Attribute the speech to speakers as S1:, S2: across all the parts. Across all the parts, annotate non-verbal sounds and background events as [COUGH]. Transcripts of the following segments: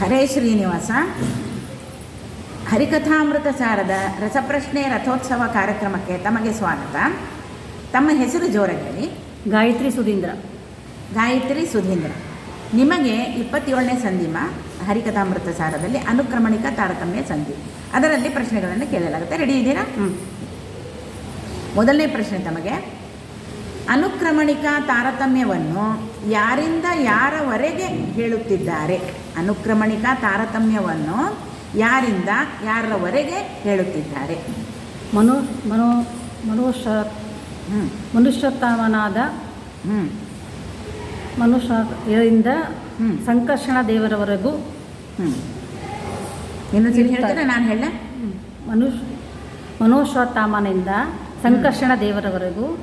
S1: ಹರೇ ಶ್ರೀನಿವಾಸ ಹರಿಕಥಾಮೃತ ಸಾರದ ರಸಪ್ರಶ್ನೆ ರಥೋತ್ಸವ ಕಾರ್ಯಕ್ರಮಕ್ಕೆ ತಮಗೆ ಸ್ವಾಗತ. ತಮ್ಮ ಹೆಸರು ಜೋರಾಗಿ
S2: ಗಾಯತ್ರಿ ಸುಧೀಂದ್ರ.
S1: ಗಾಯತ್ರಿ ಸುಧೀಂದ್ರ. ನಿಮಗೆ ಇಪ್ಪತ್ತೇಳನೇ ಸಂಧಿಮ ಹರಿಕಥಾಮೃತ ಸಾರದಲ್ಲಿ ಅನುಕ್ರಮಣಿಕ ತಾರತಮ್ಯ ಸಂಧಿ. ಅದರಲ್ಲಿ ಪ್ರಶ್ನೆಗಳನ್ನು ಕೇಳಲಾಗುತ್ತೆ. ರೆಡಿ ಇದ್ದೀರಾ?
S2: ಹ್ಞೂ
S1: ಮೊದಲನೇ ಪ್ರಶ್ನೆ ತಮಗೆ. ಅನುಕ್ರಮಣಿಕ ತಾರತಮ್ಯವನ್ನು ಯಾರಿಂದ ಯಾರವರೆಗೆ ಹೇಳುತ್ತಿದ್ದಾರೆ? ಅನುಕ್ರಮಣಿಕ ತಾರತಮ್ಯವನ್ನು ಯಾರಿಂದ ಯಾರವರೆಗೆ ಹೇಳುತ್ತಿದ್ದಾರೆ?
S2: ಮನು ಮನೋ ಮನುಷ್ಯ
S1: ಹ್ಞೂ
S2: ಮನುಷ್ಯೋತ್ತಮನಾದ
S1: ಹ್ಞೂ
S2: ಮನುಷ್ಯರಿಂದ
S1: ಹ್ಞೂ
S2: ಸಂಕರ್ಷಣ ದೇವರವರೆಗೂ
S1: ಹ್ಞೂ ಇನ್ನೊಂದ್ಸರಿ ಹೇಳ್ತೀರಾ ನಾನು ಹೇಳ
S2: ಮನುಷ್ಯ ಮನುಷ್ಯೋತ್ತಮನಿಂದ ಸಂಕರ್ಷಣ ದೇವರವರೆಗೂ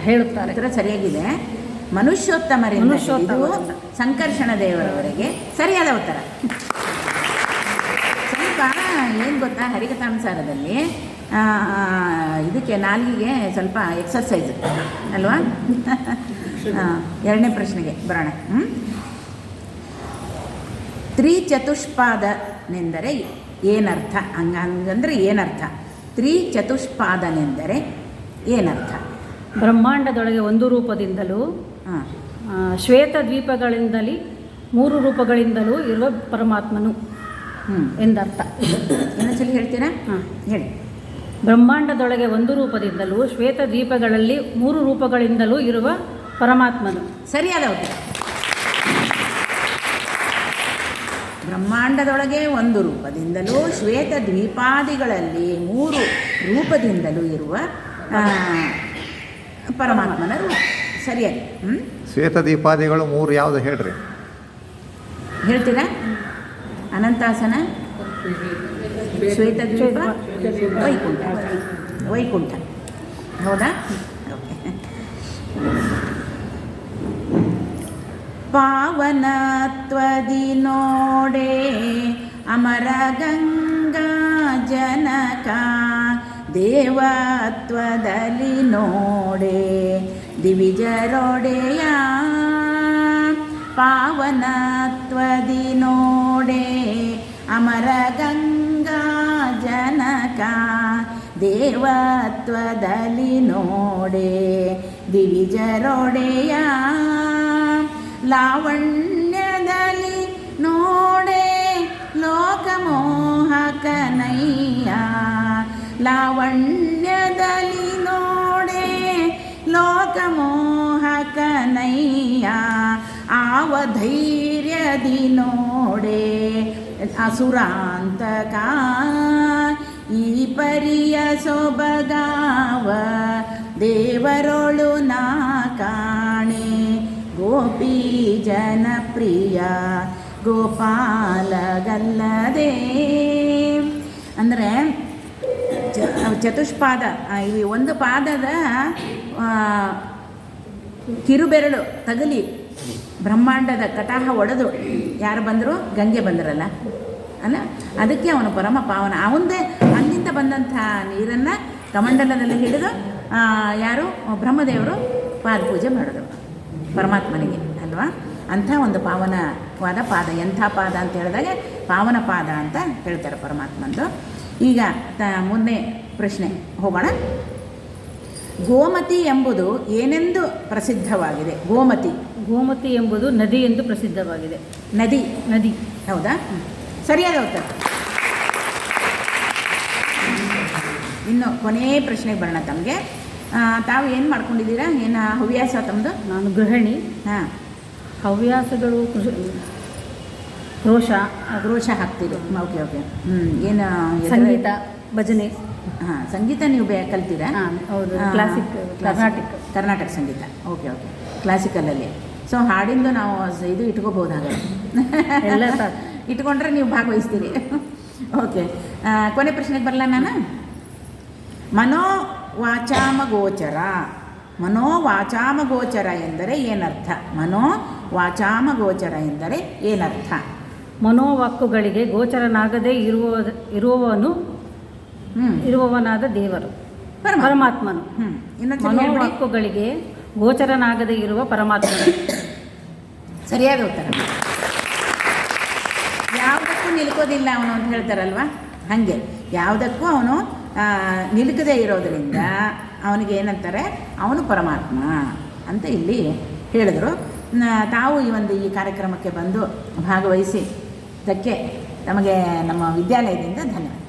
S2: ಹೇಳುತ್ತಾರೆ.
S1: ಸರಿಯಾಗಿದೆ. ಮನುಷ್ಯೋತ್ತಮರಿಂದ ಸಂಕರ್ಷಣ ದೇವರವರೆಗೆ ಸರಿಯಾದ ಉತ್ತರ. ಸ್ವಲ್ಪ ಏನು ಗೊತ್ತಾ ಹರಿಕಥಾಂಸಾರದಲ್ಲಿ ಆ, ಇದಕ್ಕೆ ನಾಲ್ಗಿಗೆ ಸ್ವಲ್ಪ ಎಕ್ಸರ್ಸೈಸ್ ಅಲ್ವಾ? ಎರಡನೇ ಪ್ರಶ್ನೆಗೆ ಬರೋಣ? ತ್ರಿಚತುಷ್ಪಾದನೆಂದರೆ ಏನರ್ಥ? ಹಂಗ ಹಂಗಂದ್ರೆ ಏನರ್ಥ? ತ್ರಿಚತುಷ್ಪಾದನೆಂದರೆ ಏನರ್ಥ?
S2: ಬ್ರಹ್ಮಾಂಡದೊಳಗೆ ಒಂದು ರೂಪದಿಂದಲೂ ಶ್ವೇತ ದ್ವೀಪಗಳಿಂದಲೇ ಮೂರು ರೂಪಗಳಿಂದಲೂ ಇರುವ ಪರಮಾತ್ಮನು
S1: ಹ್ಞೂ
S2: ಎಂದರ್ಥ.
S1: ಇನ್ನೊಂದ್ಸಲಿ ಹೇಳ್ತೀರಾ?
S2: ಹಾಂ.
S1: ಹೇಳಿ.
S2: ಬ್ರಹ್ಮಾಂಡದೊಳಗೆ ಒಂದು ರೂಪದಿಂದಲೂ ಶ್ವೇತ ದ್ವೀಪಗಳಲ್ಲಿ ಮೂರು ರೂಪಗಳಿಂದಲೂ ಇರುವ ಪರಮಾತ್ಮನು.
S1: ಸರಿಯಾದ ಉತ್ತರ. ಬ್ರಹ್ಮಾಂಡದೊಳಗೆ ಒಂದು ರೂಪದಿಂದಲೂ ಶ್ವೇತ ದ್ವೀಪಾದಿಗಳಲ್ಲಿ ಮೂರು ರೂಪದಿಂದಲೂ ಇರುವ ಪರಮಾತ್ಮನ ರೂಪ. ಸರಿಯಾಗಿ. ಹ್ಞೂ
S3: ಶ್ವೇತದೀಪಾದಿಗಳು ಮೂರು ಯಾವುದು ಹೇಳ್ರಿ?
S1: ಹೇಳ್ತೀರಾ? ಅನಂತಾಸನ ಶ್ವೇತದ್ವೀಪ ವೈಕುಂಠ. ವೈಕುಂಠ. ಹೌದಾ? ಓಕೆ ಪಾವನತ್ವದಿ ನೋಡೆ ಅಮರ ಗಂಗಾ ಜನಕ. ದೇವತ್ವದಲ್ಲಿ ನೋಡೆ ದಿವಿಜರೊಡೆಯ ಪಾವನತ್ವದಿ ನೋಡೆ ಅಮರ ಗಂಗಾ ಜನಕ ದೇವತ್ವದಲ್ಲಿ ನೋಡೆ ದಿವಿಜರೊಡೆಯ ಲಾವಣ್ಯದಲ್ಲಿ ನೋಡೆ ಲೋಕಮೋಹಕನಯ್ಯ ಲಾವಣ್ಯದಲ್ಲಿ ನೋಡೆ ಲೋಕಮೋಹಕನಯ್ಯ ಆವ ಧೈರ್ಯದಿ ನೋಡೆ ಅಸುರಾಂತಕ, ಈ ಪರಿಯ ಸೊಬಗಾವ ದೇವರೊಳು ನಾ ಕಾಣೆ. ಗೋಪಿ ಜನಪ್ರಿಯ ಗೋಪಾಲಗಲ್ಲದೆ ಚತುಷ್ಪಾದ ಈ ಒಂದು ಪಾದದ ಕಿರುಬೆರಳು ತಗಲಿ ಬ್ರಹ್ಮಾಂಡದ ಕಟಾಹ ಒಡೆದು ಯಾರು ಬಂದರು? ಗಂಗೆ ಬಂದರಲ್ಲ. ಅಲ್ಲ? ಅದಕ್ಕೆ ಅವನು ಪರಮ ಪಾವನ. ಅವಂದೇ ಅಲ್ಲಿಂದ ಬಂದಂಥ ನೀರನ್ನು ಕಮಂಡಲದಲ್ಲಿ ಹಿಡಿದು ಯಾರು? ಬ್ರಹ್ಮದೇವರು ಪಾದ ಪೂಜೆ ಮಾಡಿದ್ರು. ಪರಮಾತ್ಮನಿಗೆ, ಅಲ್ವಾ? ಅಂಥ ಒಂದು ಪಾವನವಾದ ಪಾದ. ಎಂಥ ಪಾದ ಅಂತ ಹೇಳಿದಾಗ ಪಾವನ ಪಾದ ಅಂತ ಹೇಳ್ತಾರೆ ಪರಮಾತ್ಮಂದು. ಈಗ ತ, ಮುಂದೆ ಪ್ರಶ್ನೆ ಹೋಗೋಣ. ಗೋಮತಿ ಎಂಬುದು ಏನೆಂದು ಪ್ರಸಿದ್ಧವಾಗಿದೆ? ಗೋಮತಿ.
S2: ಗೋಮತಿ ಎಂಬುದು ನದಿ ಎಂದು ಪ್ರಸಿದ್ಧವಾಗಿದೆ.
S1: ನದಿ.
S2: ನದಿ.
S1: ಹೌದಾ? ಸರಿಯಾದ ಉತ್ತರ. ಇನ್ನು ಕೊನೆಯ ಪ್ರಶ್ನೆಗೆ ಬರೋಣ ತಮಗೆ. ತಾವು ಏನು ಮಾಡ್ಕೊಂಡಿದ್ದೀರಾ? ಏನು ಹವ್ಯಾಸ ತಮ್ಮದು
S2: ನಾನು ಗೃಹಿಣಿ.
S1: ಹಾಂ.
S2: ಹವ್ಯಾಸಗಳು ಕೃಷಿ ರೋಷ.
S1: ರೋಷ ಹಾಕ್ತೀರಿ ಓಕೆ ಓಕೆ. ಹ್ಞೂ ಏನು
S2: ಸಂಗೀತ ಭಜನೆ.
S1: ಹಾಂ ಸಂಗೀತ ನೀವು ಬೇ ಕಲ್ತೀರಾ?
S2: ಹಾಂ ಹೌದು ಕ್ಲಾಸಿಕ್. ಕರ್ನಾಟಕ.
S1: ಕರ್ನಾಟಕ ಸಂಗೀತ. ಓಕೆ ಓಕೆ ಕ್ಲಾಸಿಕಲಲ್ಲಿ ಸೊ ಹಾಡಿಂದು ನಾವು ಇದು ಇಟ್ಕೋಬೋದು ಹಾಗಾದ್ರೆ
S2: ಎಲ್ಲ
S1: ಇಟ್ಕೊಂಡ್ರೆ ನೀವು ಭಾಗವಹಿಸ್ತೀರಿ. ಓಕೆ ಕೊನೆ ಪ್ರಶ್ನೆಗೆ ಬರಲ್ಲ ನಾನು? ಮನೋ ವಾಚಾಮ ಗೋಚರ ಮನೋ ವಾಚಾಮಗೋಚರ ಎಂದರೆ ಏನರ್ಥ? ಮನೋ ವಾಚಾಮ ಗೋಚರ ಎಂದರೆ ಏನರ್ಥ?
S2: ಮನೋವಾಕ್ಕುಗಳಿಗೆ ಗೋಚರನಾಗದೇ ಇರುವ ಇರುವವನು ಇರುವವನಾದ ದೇವರು
S1: ಪರಮ
S2: ಪರಮಾತ್ಮನು. ಮನೋವಾಕ್ಕುಗಳಿಗೆ ಗೋಚರನಾಗದೇ ಇರುವ ಪರಮಾತ್ಮನು. [COUGHS]
S1: ಸರಿಯಾದ ಉತ್ತರ. ನಿಲ್ಕೋದಿಲ್ಲ ಅವನು ಅಂತ ಹೇಳ್ತಾರಲ್ವ? ಹಾಗೆ. ಯಾವುದಕ್ಕೂ ಅವನು ನಿಲುಕದೇ ಇರೋದರಿಂದ ಅವನಿಗೆ ಏನಂತಾರೆ? ಅವನು ಪರಮಾತ್ಮ ಅಂತ ಇಲ್ಲಿ ಹೇಳಿದರು. ತಾವು ಈ ಒಂದು ಈ ಕಾರ್ಯಕ್ರಮಕ್ಕೆ ಬಂದು ಭಾಗವಹಿಸಿ. ಇದಕ್ಕೆ ನಮಗೆ ನಮ್ಮ ವಿದ್ಯಾಲಯದಿಂದ ಧನ್ಯವಾದ.